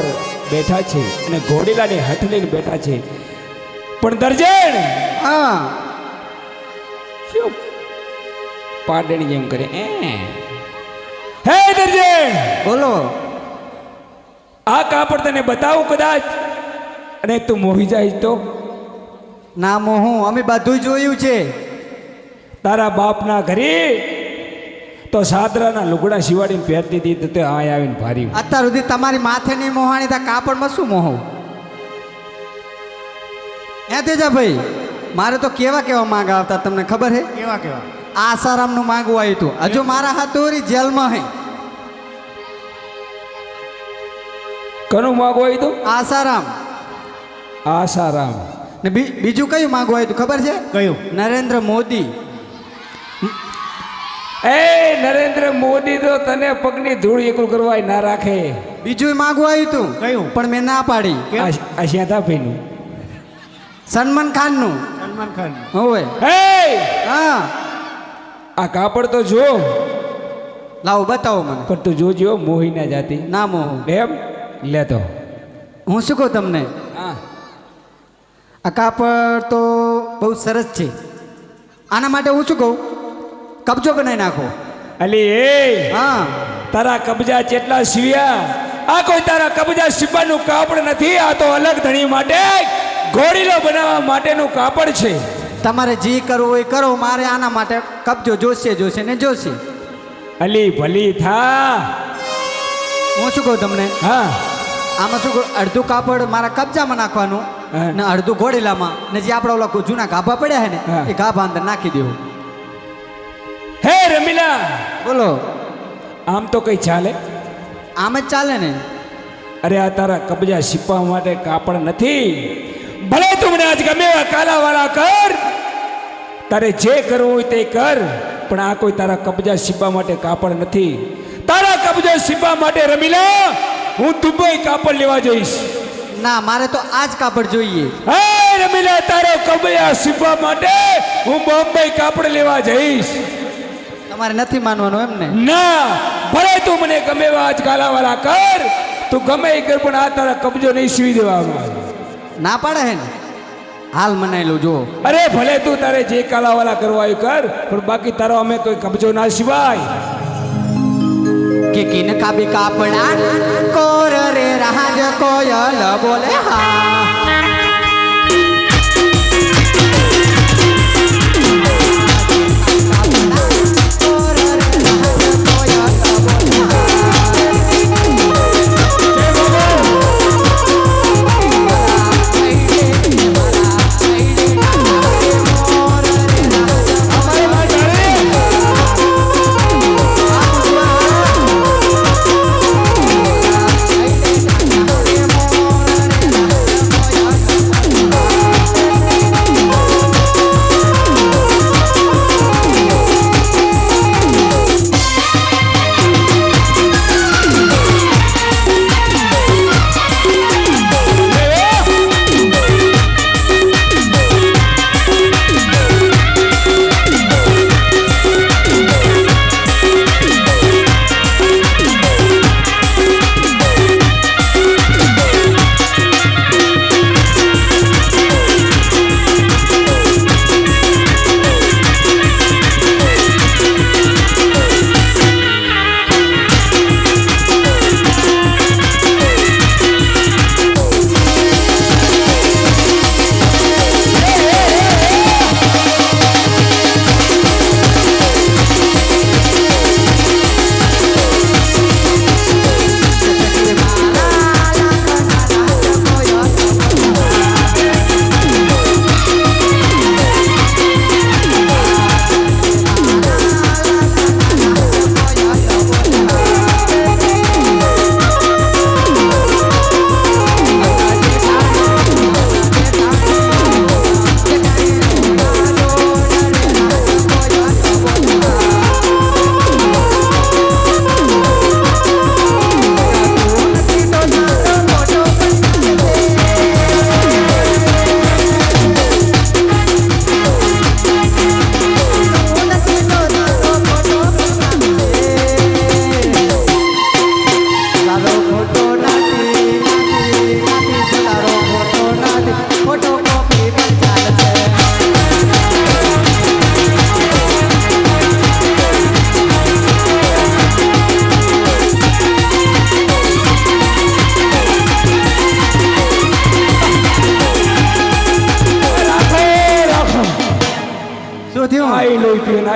બેઠા છે અને ઘોડીલાને હઠ લઈને બેઠા છે. પણ દર્જણ હા. શું? પાડણી જેમ કરે. એ. હે દર્જણ બોલો. આ કાપડ તને બતાવું કદાચ. અને તું મોહી જાય તો? ના મોહું અમે બધું જોયું છે. તારા બાપના ઘરે તો સાદરાના લુગડા શિવાડીને પહેરતી હતી તો તે આ આવીને ભારી અત્યાર સુધી તમારી માથે નહીં મોહાણી તા કાપડમાં શું મોહું? હે તેજાભાઈ મારે તો કેવા કેવા માંગ આવતા તમને ખબર હે? કેવા કેવા? આસારામનું માંગવું આવ્યું હતું. હજુ મારા હાથોરી જેલમાં હે. કનું માંગવું આવ્યું તું આસારામ. આસારામ. ને બીજું કયું માંગવું આવ્યું હતું? ખબર છે? કયું? નરેન્દ્ર મોદી. એ નરેન્દ્ર મોદી તો તને પગની ધૂળ એકલું કરવા ના રાખે. બીજું માંગવું આવ્યું તું. કયું? પણ મેં ના પાડી. કેમ? આ આ શ્યાતાભાઈનું. સલમાન ખાનનું. સલમાન ખાન. હોવે. હે! હા. આ કાપડ તો જો. લાવો બતાવો મને. પણ તું જોજો મોહી ના જાતી. ના મોહ. એમ? લેતો હું શું કહું તમને? હા. આ કાપડ તો બહુ સરસ છે. આના માટે હું શું કહું? કબજો બનાવી નાખો. અલી એ હા. તારા કબજા ચેટલા સીવ્યા આ કોઈ તારા કબજા સીવવાનું કાપડ નથી આ તો અલગ ધણી માટે ઘોડીલો બનાવવા માટેનું કાપડ છે. તમારે જે કરવું હોય કરો મારે આના માટે કબજો જોશે જોશે ને જોશે. અલી ભલી થા. હું શું કહું તમને? હા. આમાં શું અડધું કાપડ મારા કબજામાં નાખવાનું. ને અડધું ઘોડેલામાં ને જે આપણા ઓલા જૂના ગાભા પડ્યા છે ને એ ગાભા અંદર નાખી દેવું. હે રમીલા! બોલો. આમ તો કઈ ચાલે? આમ જ ચાલે ને? અરે આ તારા કબજા સીપવા માટે કાપડ નથી. ભલે તું મને આજ ગમે એવા કાલાવાળા કર. તારે જે કરવું હોય તે કર પણ આ કોઈ તારા કબજા સીપવા માટે કાપડ નથી. તારા કબજા સીપવા માટે રમીલા હું દુબઈ કાપડ લેવા જઈશ. ના મારે તો આ જ કાપડ જોઈએ. હે રમીલા તારો કબજા સીપવા માટે હું બોમ્બે કાપડ લેવા જઈશ. તમારે નથી માનવાનું એમ ને? ના ભલે તું મને ગમે એવા આજ કાલાવાળા કર તું ગમે એ કર પણ આ તારા કબજો નહીં સીવી દેવાનો. ના પાડે હે ને? હાલ મનાઈ લો જો અરે ભલે તું તારે જે કાલાવાલા કરવા એ કર પણ બાકી તારો અમે કોઈ કબજો ના સિવાય કે કિન કાબી કાપડા કોર રે રાજ કોયલ બોલે હા.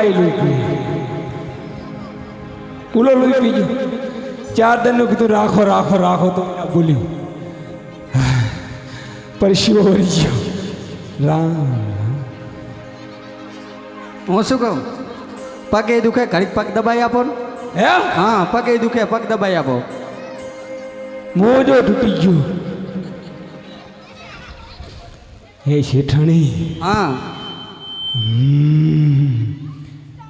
લોહી પીએ પૂલો આ એ લોહી પીએ ઉલો લોહી પી ગયો ચાર દનનું કીધું રાખો રાખો રાખો તો ના પર પરસ્યો વળી ગયો. રામ હું શું કહું? પગે દુખે ઘડીક પગ દબાઈ આપો ને. હે? હા પગે દુખે પગ દબાઈ આપો. મોજો તૂટી ગયો. હે શેઠાણી. હા.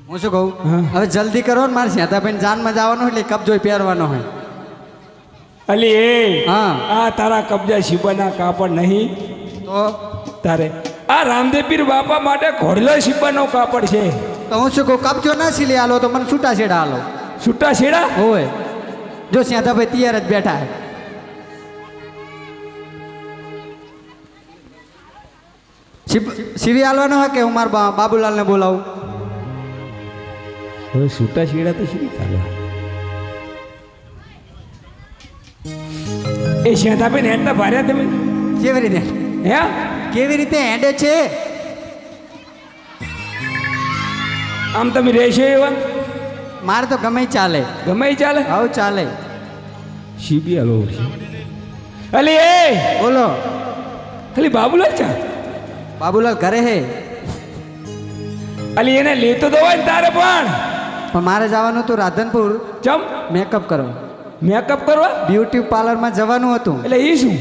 હું શું કહું. હવે જલ્દી કરો ને મારે શેતાભાઈ જાનમાં જવાનું એટલે કબજો પહેરવાનો હોય. અલી એ હા. આ તારા કબજા શિબાના કાપડ નહીં. તો? તારે. આ રામદેવપીર બાપા માટે ઘોડલો શિબાનો કાપડ છે. તો હું શું કહું? કબજો ના સીલી આલો તો મને છૂટા છેડા આલો. છૂટા છેડા? હોય જો શેતાભાઈ તૈયાર જ બેઠા શિવ- શિવી આલવાનો હોય કે હું મારા બાબુલાલને બોલાવું? હવે છૂટા છેડા તો શી ચાલે? એ શેતાબેન હેઠતા ભાર્યા તમે? કેવી રીતે? હે? કેવી રીતે હેડે છે? આમ તમે રહેશો એવા મારે તો ગમે ચાલે. ગમે ચાલે? આવું ચાલે. શીબી હાલો અલી એ! બોલો. અલી બાબુલાલ ચા? બાબુલાલ ઘરે હે. અલી એને લેતો તો હોય ને તારે પણ. પણ મારે જવાનું હતું રાધનપુર. ચમ? મેકઅપ કરો મેકઅપ કરવા? બ્યુટી પાર્લરમાં જવાનું હતું. એટલે એ શું?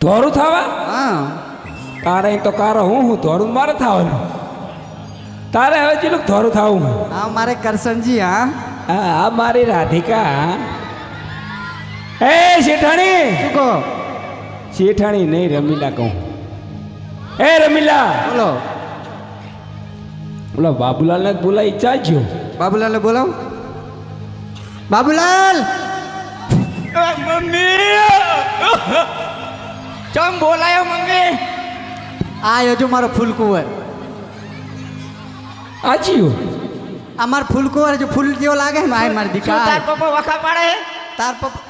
ધોરું થવા? હા. તારે તો કારો હું હું ધોરું? મારે થવાનું. તારે હવે ચેલું ધોરું થવું હા મારે કરશનજી હા. હા મારી રાધિકા એ શેઠાણી! શું કહો? શેઠાણી નહીં રમીલા કહું. એ રમીલા! બોલો. ઓલા બાબુલાલને બોલાવી ચાલજો બાબુલાલને બોલાવ. બાબુલાલ! મમ્મી! ચમ બોલાયો મમ્મી? આ હજુ મારો ફૂલકુંવર આજીઓ. આ મારો ફૂલકુંવર જો ફૂલ જેવો લાગે? ને આ મારી દીકરા. તાર પપ્પો વખા પાડે? તાર પપ્પા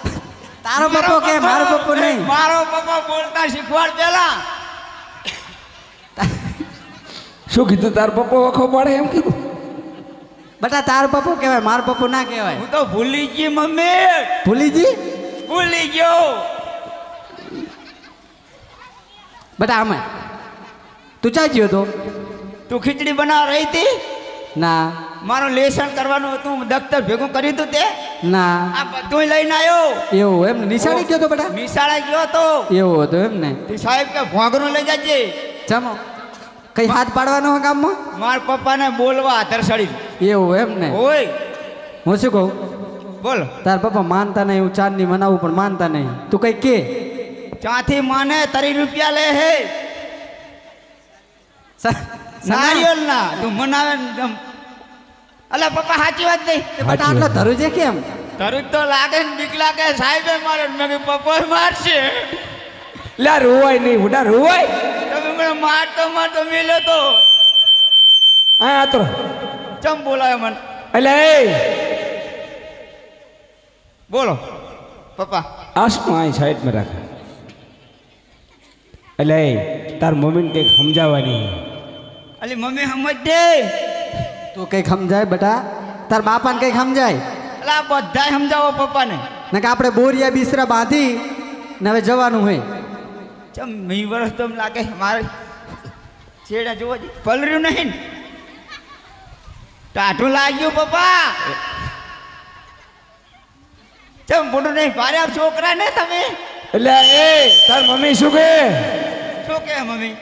તારો પપ્પો કે મારો પપ્પો નહીં? મારો પપ્પા બોલતા શીખવાડ પેલા. શું કીધું? તાર પપ્પો વખો પાડે એમ કીધું? બટા તાર પપ્પો કહેવાય માર પપ્પો ના કહેવાય. હું તો ભૂલી ગઈ મમ્મી. ભૂલી ગઈ? ભૂલી ગયો. બટા અમે તું ચા ગયો તો? તું ખીચડી બનાવ રહી હતી? ના. મારું લેસન કરવાનું હતું દફતર ભેગું કર્યું હતું તે? ના. આ બધું લઈને આવ્યો. એવું એમ નિશાળી ગયો તો બટા? નિશાળે ગયો તો. એવું હતું એમ ને? તે સાહેબ કે ભોગરું લઈ જજે. જમો. કઈ હાથ પાડવાનો હોય ગામમાં? મારા પપ્પાને બોલવા આધર એવું એમ ને? ઓય. હું શું કહું? બોલ. તાર પપ્પા માનતા નહીં હું ચાંદની મનાવું પણ માનતા નહીં. તું કઈ કે? ચાથી માને તરી રૂપિયા લે હે. સ- નારિયેલ ના. તું મનાવે ને ગમ પપ્પા સાચી વાત નહીં. બટ આટલો ધરું છે કેમ? ધરું તો લાગે ને બીક લાગે. સાહેબે મારે ને મેં પપ્પા મારશે. લે રોવાય નહીં ઉડા રોવાય. મારતો મારતો મિલે તો. આ આતરો. ચમ બોલાયો મને? એટલે બોલો. પપ્પા. આ શું આ સાઈડમાં રાખ? એટલે તાર મમ્મીને કંઈક સમજાવવાની. અલી મમ્મી સમજ દે તું કંઈક સમજાય બટા? તાર બાપાને કંઈક સમજાય? અલા બધા સમજાવો પપ્પાને. ને કે આપણે બોરિયા બિસરા બાંધી ને હવે જવાનું હોય. ચમ મી વર્ષ તો લાગે? મારે છેડા જોવા જઈ પલર્યું નહીં ને? ટાઢું લાગ્યું પપ્પા. ચમ મોટું નહીં આપ છોકરા ને તમે? એટલે એ તાર મમ્મી શું કહે? શું કે મમ્મી?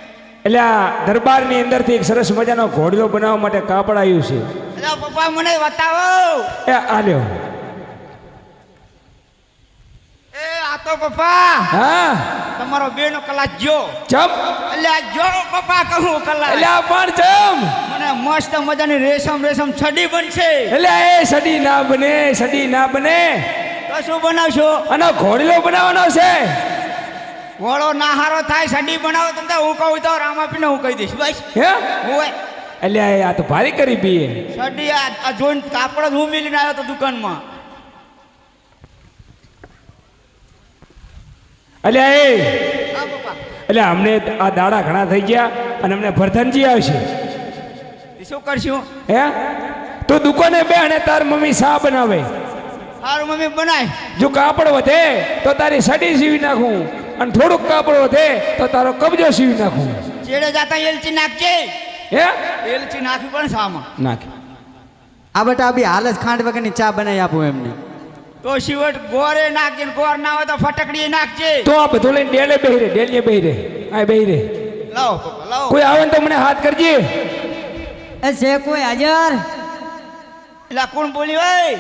એટલે આ દરબારની અંદરથી એક સરસ મજાનો ઘોડલો બનાવવા માટે કાપડ આવ્યું છે. એટલે પપ્પા મને બતાવો. એ આલ્યો એ આ તો પપ્પા. હા? તમારો બેનો કલાક જો જમ. એટલે આ જો પપ્પા કહું કલાક. એટલે આ પણ જમ. મને મસ્ત મજાની રેશમ રેશમ છડી બનશે. એટલે એ સડી ના બને છડી ના બને. તો શું બનાવશો? અને ઘોડીલો બનાવવાનો છે. ઘોડો ના હારો થાય છડી બનાવો તમને તો હું કહું તો રામાપીને હું કહી દઈશ. બસ. હે? હું એટલે આ તો ભારી કરી પીએ. છડી આ આ જોઈને કાપડ જ હું મિલીને આવ્યો તો દુકાનમાં. એટલે એ. એટલે અમને આ દાડા ઘણા થઈ ગયા અને અમને ભરથનજી આવશે. એ શું કરશું હે? તું દુકાને બે અને તાર મમ્મી શા બનાવે. સારું મમ્મી બનાય. જો કાપડ વધે તો તારી સડી સીવી નાખું. અને થોડુંક કાપડ વધે તો તારો કબજો સીવી નાખું. ચેડે જાતા એલચી નાખજે. હે? એલચી નાખી પણ સામાં નાખી. આ બટા બી હાલ જ ખાંડ વગરની ચા બનાવી આપું એમને. તો શિવટ ગોરે નાખજે ને ગોર ના હોય તો ફટકડી નાખજે. તો આ બધું લઈને ડેલે બેહી રે ડેલીએ બેહી રે આ બેહી રે. લાવો લાવ. કોઈ આવે ને તો મને હાથ કરજે. એ છે કોઈ હાજર? એટલે કોણ બોલી હોય?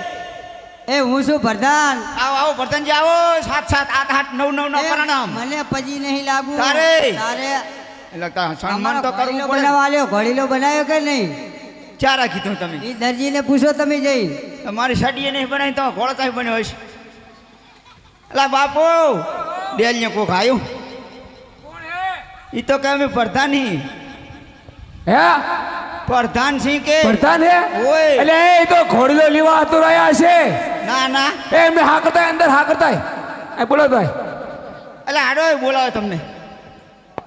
એ હું છું પ્રધાન. આવો આવો ભરતનજી આવો. સાત સાત આઠ આઠ નવ નવ નવ પ્રણામ મને પછી નહીં લાગુ. તારે. તારે. એટલે તા સન્માન તો કરવું ઘોડીલો પડે. બનાવવા આલ્યો ઘોડીલો બનાવ્યો કે નહીં? ચારા કીધું તમે? એ દરજીને પૂછો તમે જઈ. મારી સાડીએ નહીં બનાવી તો ઘોડો બન્યો હશે. એટલે બાપુ ડેલ ને કોક આવ્યું એ તો કે અમે પ્રધાની. હે? પ્રધાન સિંહ કે? પ્રધાન હે? ઓય. એટલે એ તો ઘોડલો લેવા હતો રહ્યા છે. ના ના. એ એમને હા કરતા અંદર હા કરતા એ બોલો તો. એટલે આડો બોલાવે તમને.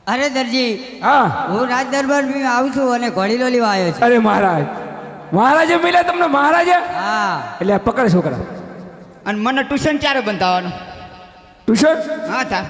અરે દરજી હા. હું રાજ દરબાર આવું છું અને ઘોડીલો લેવા આવ્યો છું. અરે મહારાજ મહારાજે મિલે તમને મહારાજે? હા. એટલે પકડ છોકરા. અને મને ટ્યુશન ચારે બંધાવવાનું? ટ્યુશન? હા તા.